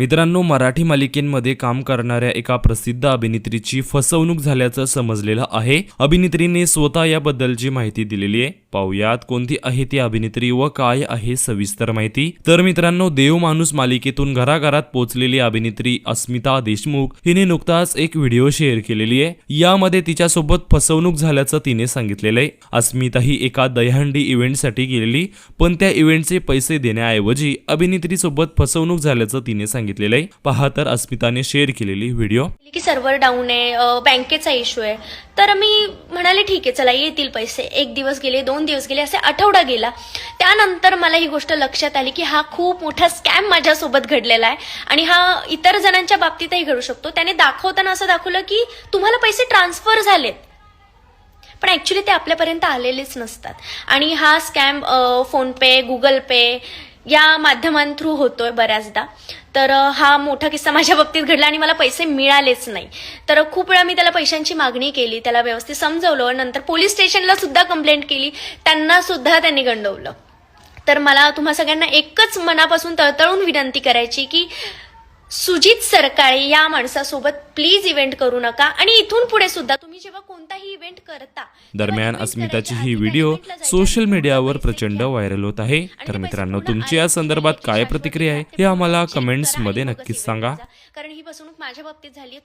मित्रांनो मराठी मालिकेमध्ये काम करणाऱ्या एका प्रसिद्ध अभिनेत्रीची फसवणूक झाल्याचं समजलेलं आहे. अभिनेत्रीने स्वतः याबद्दलची माहिती दिलेली आहे. पाहुयात कोणती आहे ती अभिनेत्री व काय आहे सविस्तर माहिती. तर मित्रांनो देव माणूस मालिकेतून घराघरात पोहोचलेली अभिनेत्री अस्मिता देशमुख हिने नुकताच एक व्हिडिओ शेअर केलेली आहे. यामध्ये तिच्यासोबत फसवणूक झाल्याचं तिने सांगितलेलं आहे. अस्मिता ही एका दहीहंडी इव्हेंटसाठी गेलेली पण त्या इव्हेंटचे पैसे देण्याऐवजी अभिनेत्रीसोबत फसवणूक झाल्याचं तिने सांगितलं. सांगितलेलं आहे. पहा तर अस्मिताने शेअर केलेली व्हिडिओ की सर्व्हर डाऊन आहे बँकेचा इश्यू आहे. तर मी म्हणाले ठीक आहे चला येतील पैसे. एक दिवस गेले दोन दिवस गेले असे आठवडा गेला. त्यानंतर मला ही गोष्ट लक्षात आली की हा खूप मोठा स्कॅम माझ्यासोबत घडलेला आहे. आणि हा इतर जणांच्या बाबतीतही घडू शकतो. त्याने दाखवताना असं दाखवलं की तुम्हाला पैसे ट्रान्सफर झालेत. पण ॲक्च्युली ते आपल्यापर्यंत आलेलेच नसतात. आणि हा स्कॅम फोनपे गुगल पे या माध्यमां थ्रू होतोय बऱ्याचदा. तर हा मोठा किस्सा माझ्या बाबतीत घडला आणि मला पैसे मिळालेच नाही. तर खूप वेळा मी त्याला पैशांची मागणी केली त्याला व्यवस्थित समजवलं नंतर पोलीस स्टेशनला सुद्धा कंप्लेंट केली. त्यांना सुद्धा त्यांनी गंडवलं. तर मला तुम्हा सगळ्यांना एकच मनापासून तळतळून विनंती करायची की सुजित सरकाळे या माणसासोबत प्लीज इव्हेंट करू नका. आणि इथून पुढे सुद्धा तुम्ही जेव्हा कोणताही इव्हेंट करता दरम्यान अस्मिताची ही व्हिडिओ सोशल मीडियावर प्रचंड व्हायरल होत आहे. तर मित्रांनो तुमची या संदर्भात काय प्रतिक्रिया आहे हे आम्हाला कमेंट्समध्ये नक्कीच सांगा. कारण ही फसवणूक माझ्या बाबतीत झाली